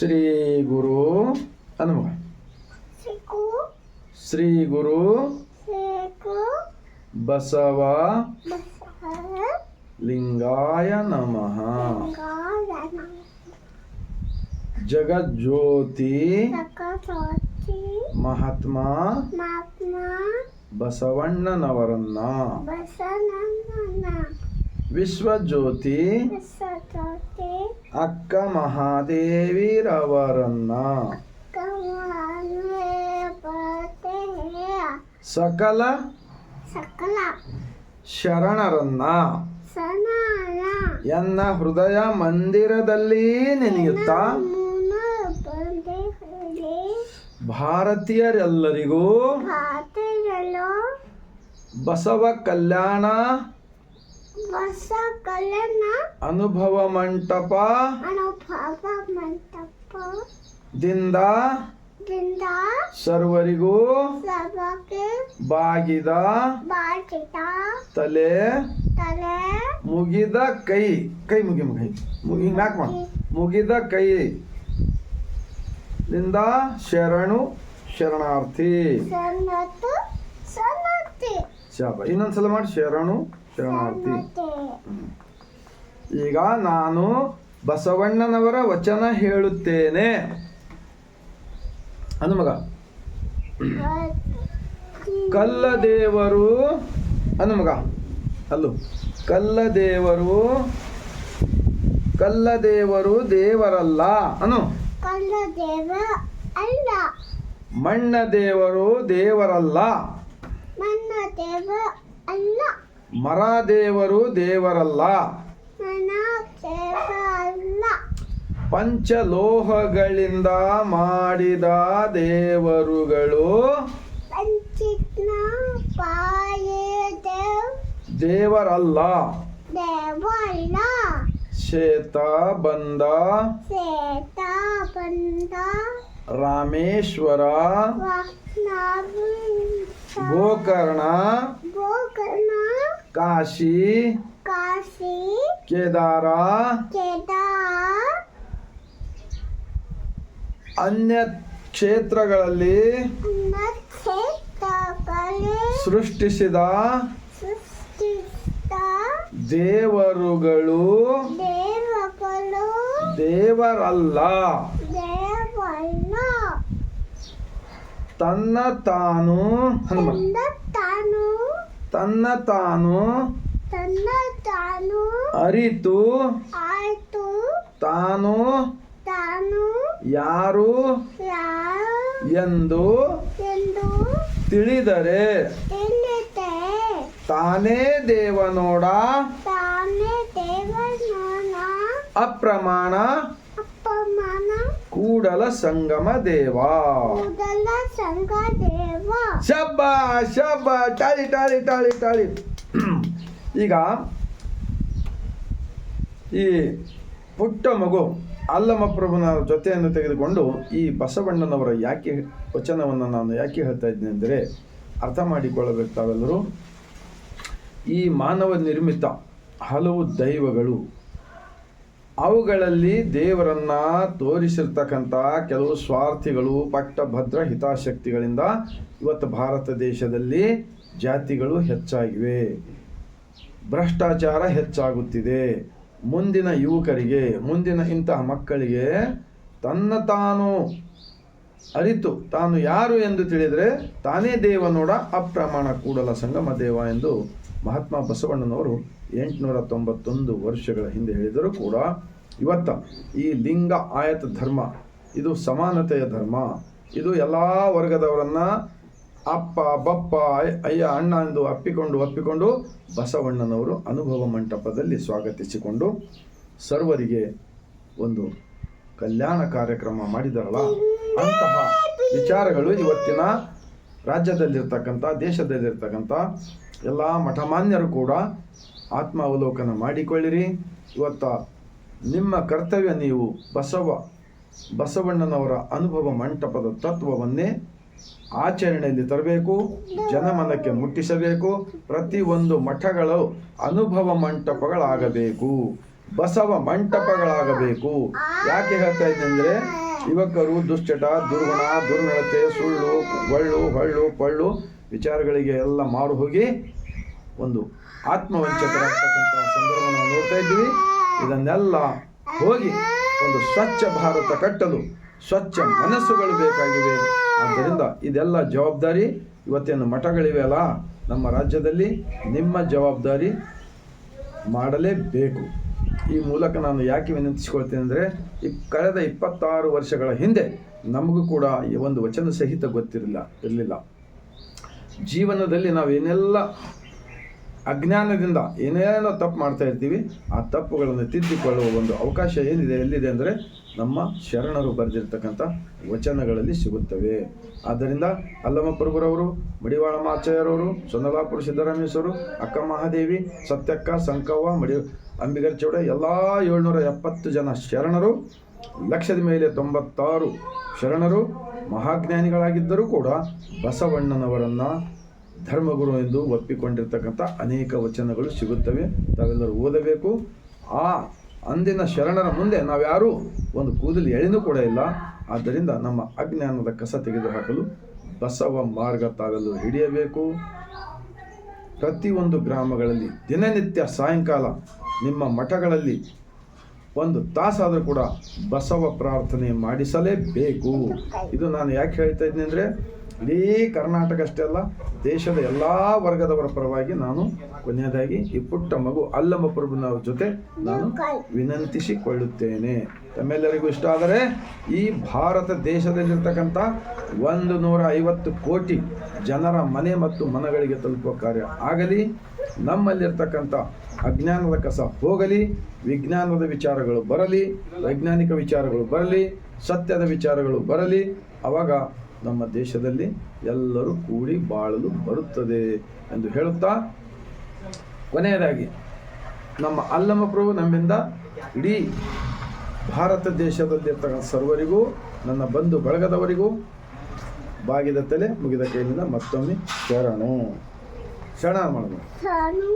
श्री गुरु अनुभव श्री गुरु बसव लिंगाय नमः। जगज्योति महात्मा बसवण्णनवरन्न विश्व विश्वज्योति ಅಕ್ಕ ಮಹಾದೇವಿರವರನ್ನ. ಸಕಲ ಸಕಲ ಶರಣರನ್ನ. ಎನ್ನ ಹೃದಯ ಮಂದಿರದಲ್ಲಿ ನೆನೆಯುತ್ತಾ. ಭಾರತೀಯರೆಲ್ಲರಿಗೂ ಭಾರತೀಯರು ಬಸವ ಕಲ್ಯಾಣ ಹೊಸ ಕಲೆನ ಅನುಭವ ಮಂಟಪ. ಅನುಭವ ಮಂಟಪ. ದಿಂದ ದಿಂದ ಸರ್ವರಿಗೂ ಸಭಕ್ಕೆ ಬಾಗಿದ. ಬಾಗಿದ. ತಲೆ ತಲೆ ಮುಗಿದ ಕೈ. ಕೈ ಮುಗಿ ಮುಗಿ. ಮುಗಿ ನಾಕ್ ಮಾಡು. ಮುಗಿದ ಕೈ. ದಿಂದ ಶರಣು ಶರಣಾರ್ಥಿ. ಶರಣಾರ್ಥಿ ಇನ್ನೊಂದ್ಸಲ ಮಾಡಿ. ಶರಣು ಶರಣಾರ್ಥಿ ಈಗ ನಾನು ಬಸವಣ್ಣನವರ ವಚನ ಹೇಳುತ್ತೇನೆ. ಅನು ಮಗ. ಕಲ್ಲದೇವರು ಅನು ಮಗ. ಅಲ್ಲು. ಕಲ್ಲದೇವರು ಕಲ್ಲದೇವರು ದೇವರಲ್ಲ. ಅನು ಕಲ್ಲ ಅಲ್ಲ. ಮಣ್ಣ ದೇವರು ದೇವರಲ್ಲ ಅಲ್ಲ. ಮರ ದೇವರು ದೇವರಲ್ಲ ಪಂಚಲೋಹಗಳಿಂದ ಮಾಡಿದ ದೇವರುಗಳು. ದೇವರಲ್ಲ. ಶ್ವೇತ ಶೇತ ಬಂದ. ರಾಮೇಶ್ವರ. ಗೋಕರ್ಣ. ಗೋಕರ್ಣ. ಕಾಶಿ. ಕಾಶಿ. ಕೇದಾರ. ಕೇದಾರ. ಅನ್ಯ ಕ್ಷೇತ್ರಗಳಲ್ಲಿ ಸೃಷ್ಟಿಸಿದ ದೇವರುಗಳು ದೇವರಲ್ಲ. ತನ್ನ ತಾನು ಹನುಮ. ತನ್ನ ತಾನು ತನ್ನ ತಾನು ಅರಿತು ಆಯ್ತು ತಾನು ತಾನು ಯಾರು ಯಾರು ಎಂದು ಎಂದು ತಿಳಿದರೆ ತಾನೇ ತಾನೇ ದೇವನೋಡ ತಾನೇ ದೇವನೋಡ ಅಪ್ರಮಾಣ ಕೂಡಲ ಸಂಗಮ ದೇವ. ಶಬ್ಬ ಶಬ್ಬ ಟಾಳಿ ಟಾಳಿ ಟಾಳಿ ಟಾಳಿ. ಈಗ ಈ ಪುಟ್ಟ ಮಗು ಅಲ್ಲಮ ಪ್ರಭುನ ಜೊತೆಯನ್ನು ತೆಗೆದುಕೊಂಡು ಈ ಬಸವಣ್ಣನವರ ಯಾಕೆ ವಚನವನ್ನು ನಾನು ಯಾಕೆ ಹೇಳ್ತಾ ಇದ್ದೀನಿ ಅಂದರೆ ಅರ್ಥ ಮಾಡಿಕೊಳ್ಳಬೇಕು ತಾವೆಲ್ಲರೂ. ಈ ಮಾನವ ನಿರ್ಮಿತ ಹಲವು ದೈವಗಳು ಅವುಗಳಲ್ಲಿ ದೇವರನ್ನ ತೋರಿಸಿರ್ತಕ್ಕಂಥ ಕೆಲವು ಸ್ವಾರ್ಥಿಗಳು, ಪಟ್ಟಭದ್ರ ಹಿತಾಸಕ್ತಿಗಳಿಂದ ಇವತ್ತು ಭಾರತ ದೇಶದಲ್ಲಿ ಜಾತಿಗಳು ಹೆಚ್ಚಾಗಿವೆ. ಭ್ರಷ್ಟಾಚಾರ ಹೆಚ್ಚಾಗುತ್ತಿದೆ. ಮುಂದಿನ ಯುವಕರಿಗೆ, ಮುಂದಿನ ಇಂತಹ ಮಕ್ಕಳಿಗೆ ತನ್ನ ತಾನು ಅರಿತು, ತಾನು ಯಾರು ಎಂದು ತಿಳಿದರೆ ತಾನೇ ದೇವನೋಡ ಅಪ್ರಮಾಣ ಕೂಡಲ ಸಂಗಮ ದೇವ ಎಂದು ಮಹಾತ್ಮ ಬಸವಣ್ಣನವರು ಎಂಟುನೂರ ತೊಂಬತ್ತೊಂದು ವರ್ಷಗಳ ಹಿಂದೆ ಹೇಳಿದರೂ ಕೂಡ ಇವತ್ತ ಈ ಲಿಂಗ ಆಯತ ಧರ್ಮ, ಇದು ಸಮಾನತೆಯ ಧರ್ಮ, ಇದು ಎಲ್ಲ ವರ್ಗದವರನ್ನ ಅಪ್ಪ, ಬಪ್ಪ, ಅಯ್- ಅಯ್ಯ, ಅಣ್ಣ ಎಂದು ಅಪ್ಪಿಕೊಂಡು ಅಪ್ಪಿಕೊಂಡು ಬಸವಣ್ಣನವರು ಅನುಭವ ಮಂಟಪದಲ್ಲಿ ಸ್ವಾಗತಿಸಿಕೊಂಡು ಸರ್ವರಿಗೆ ಒಂದು ಕಲ್ಯಾಣ ಕಾರ್ಯಕ್ರಮ ಮಾಡಿದರಲ್ಲ, ಅಂತಹ ವಿಚಾರಗಳು ಇವತ್ತಿನ ರಾಜ್ಯದಲ್ಲಿರ್ತಕ್ಕಂಥ, ದೇಶದಲ್ಲಿರ್ತಕ್ಕಂಥ ಎಲ್ಲ ಮಠಮಾನ್ಯರು ಕೂಡ ಆತ್ಮ ಅವಲೋಕನ ಮಾಡಿಕೊಳ್ಳಿರಿ. ಇವತ್ತ ನಿಮ್ಮ ಕರ್ತವ್ಯ ನೀವು ಬಸವ, ಬಸವಣ್ಣನವರ ಅನುಭವ ಮಂಟಪದ ತತ್ವವನ್ನೇ ಆಚರಣೆಯಲ್ಲಿ ತರಬೇಕು, ಜನಮನಕ್ಕೆ ಮುಟ್ಟಿಸಬೇಕು, ಪ್ರತಿಯೊಂದು ಮಠಗಳು ಅನುಭವ ಮಂಟಪಗಳಾಗಬೇಕು, ಬಸವ ಮಂಟಪಗಳಾಗಬೇಕು. ಯಾಕೆ ಹೇಳ್ತಾ ಇದ್ದಂದ್ರೆ ಯುವಕರು ದುಶ್ಚಟ, ದುರ್ಗುಣ, ದುರ್ನಡತೆ, ಸುಳ್ಳು, ಒಳ್ಳು, ಹೊಳ್ಳು, ಪಳ್ಳು ವಿಚಾರಗಳಿಗೆ ಎಲ್ಲ ಮಾರು ಹೋಗಿ ಒಂದು ಆತ್ಮವಂಚಕರಾಗ್ತಕ್ಕಂಥ ಸಂದರ್ಭವನ್ನು ನಾವು ನೋಡ್ತಾ ಇದ್ದೀವಿ. ಇದನ್ನೆಲ್ಲ ಹೋಗಿ ಒಂದು ಸ್ವಚ್ಛ ಭಾರತ ಕಟ್ಟಲು ಸ್ವಚ್ಛ ಮನಸ್ಸುಗಳು ಬೇಕಾಗಿವೆ. ಆದ್ದರಿಂದ ಇದೆಲ್ಲ ಜವಾಬ್ದಾರಿ, ಇವತ್ತೇನು ಮಠಗಳಿವೆ ಅಲ್ಲ, ನಮ್ಮ ರಾಜ್ಯದಲ್ಲಿ ನಿಮ್ಮ ಜವಾಬ್ದಾರಿ ಮಾಡಲೇಬೇಕು. ಈ ಮೂಲಕ ನಾನು ಯಾಕೆ ವಿನಂತಿಸಿಕೊಳ್ತೇನೆ ಅಂದರೆ, ಈ ಕಳೆದ ಇಪ್ಪತ್ತಾರು ವರ್ಷಗಳ ಹಿಂದೆ ನಮಗೂ ಕೂಡ ಈ ಒಂದು ವಚನ ಸಹಿತ ಗೊತ್ತಿರಲಿಲ್ಲ, ಇರಲಿಲ್ಲ. ಜೀವನದಲ್ಲಿ ನಾವು ಏನೆಲ್ಲ ಅಜ್ಞಾನದಿಂದ ಏನೇನೋ ತಪ್ಪು ಮಾಡ್ತಾ ಇರ್ತೀವಿ, ಆ ತಪ್ಪುಗಳನ್ನು ತಿದ್ದಿಕೊಳ್ಳುವ ಒಂದು ಅವಕಾಶ ಏನಿದೆ, ಎಲ್ಲಿದೆ ಅಂದರೆ ನಮ್ಮ ಶರಣರು ಬರೆದಿರ್ತಕ್ಕಂಥ ವಚನಗಳಲ್ಲಿ ಸಿಗುತ್ತವೆ. ಆದ್ದರಿಂದ ಅಲ್ಲಮ ಪ್ರಭುರವರು ಮಡಿವಾಳ ಮಾಚಯ್ಯರವರು, ಸೊನ್ನಲಾಪುರ ಸಿದ್ದರಾಮೇಶ್ವರು ಅಕ್ಕ ಮಹಾದೇವಿ, ಸತ್ಯಕ್ಕ, ಸಂಕವ್ವ, ಮಡಿ, ಅಂಬಿಗರ್ ಚೌಡ, ಎಲ್ಲ ಏಳ್ನೂರ ಎಪ್ಪತ್ತು ಜನ ಶರಣರು, ಲಕ್ಷದ ಮೇಲೆ ತೊಂಬತ್ತಾರು ಶರಣರು ಮಹಾಜ್ಞಾನಿಗಳಾಗಿದ್ದರೂ ಕೂಡ ಬಸವಣ್ಣನವರನ್ನು ಧರ್ಮಗುರು ಎಂದು ಒಪ್ಪಿಕೊಂಡಿರ್ತಕ್ಕಂಥ ಅನೇಕ ವಚನಗಳು ಸಿಗುತ್ತವೆ. ತಾವೆಲ್ಲರೂ ಓದಬೇಕು. ಆ ಅಂದಿನ ಶರಣರ ಮುಂದೆ ನಾವ್ಯಾರೂ ಒಂದು ಕೂದಲು ಎಳೆನೂ ಕೂಡ ಇಲ್ಲ. ಆದ್ದರಿಂದ ನಮ್ಮ ಅಜ್ಞಾನದ ಕಸ ತೆಗೆದುಹಾಕಲು ಬಸವ ಮಾರ್ಗ ತಾವೆಲ್ಲರೂ ಹಿಡಿಯಬೇಕು. ಪ್ರತಿಯೊಂದು ಗ್ರಾಮಗಳಲ್ಲಿ ದಿನನಿತ್ಯ ಸಾಯಂಕಾಲ ನಿಮ್ಮ ಮಠಗಳಲ್ಲಿ ಒಂದು ತಾಸಾದರೂ ಕೂಡ ಬಸವ ಪ್ರಾರ್ಥನೆ ಮಾಡಿಸಲೇಬೇಕು. ಇದು ನಾನು ಯಾಕೆ ಹೇಳ್ತಾ ಇದ್ದೀನಿ ಅಂದರೆ, ಇಡೀ ಕರ್ನಾಟಕ ಅಷ್ಟೇ ಅಲ್ಲ, ದೇಶದ ಎಲ್ಲ ವರ್ಗದವರ ಪರವಾಗಿ ನಾನು ಕೊನೆಯದಾಗಿ ಈ ಪುಟ್ಟ ಮಗು ಅಲ್ಲಮ್ಮ ಪ್ರಭುನವರ ಜೊತೆ ನಾನು ವಿನಂತಿಸಿಕೊಳ್ಳುತ್ತೇನೆ. ತಮ್ಮೆಲ್ಲರಿಗೂ ಇಷ್ಟ ಆದರೆ ಈ ಭಾರತ ದೇಶದಲ್ಲಿರ್ತಕ್ಕಂಥ ಒಂದು ನೂರ ಐವತ್ತು ಕೋಟಿ ಜನರ ಮನೆ ಮತ್ತು ಮನಗಳಿಗೆ ತಲುಪುವ ಕಾರ್ಯ ಆಗಲಿ, ನಮ್ಮಲ್ಲಿರ್ತಕ್ಕಂಥ ಅಜ್ಞಾನದ ಕಸ ಹೋಗಲಿ, ವಿಜ್ಞಾನದ ವಿಚಾರಗಳು ಬರಲಿ, ವೈಜ್ಞಾನಿಕ ವಿಚಾರಗಳು ಬರಲಿ, ಸತ್ಯದ ವಿಚಾರಗಳು ಬರಲಿ, ಅವಾಗ ನಮ್ಮ ದೇಶದಲ್ಲಿ ಎಲ್ಲರೂ ಕೂಡಿ ಬಾಳಲು ಬರುತ್ತದೆ ಎಂದು ಹೇಳುತ್ತಾ, ಕೊನೆಯದಾಗಿ ನಮ್ಮ ಅಲ್ಲಮ ಪ್ರಭು ನಮ್ಮಿಂದ ಇಡೀ ಭಾರತ ದೇಶದಲ್ಲಿರ್ತಕ್ಕಂಥ ಸರ್ವರಿಗೂ ನನ್ನ ಬಂಧು ಬಳಗದವರಿಗೂ ಬಾಗಿದ ತಲೆ ಮುಗಿದ ಕೈಯಿಂದ ಮತ್ತೊಮ್ಮೆ ಶರಣು. ಶರಣ. ಮಾಡೋಣ ನಾನು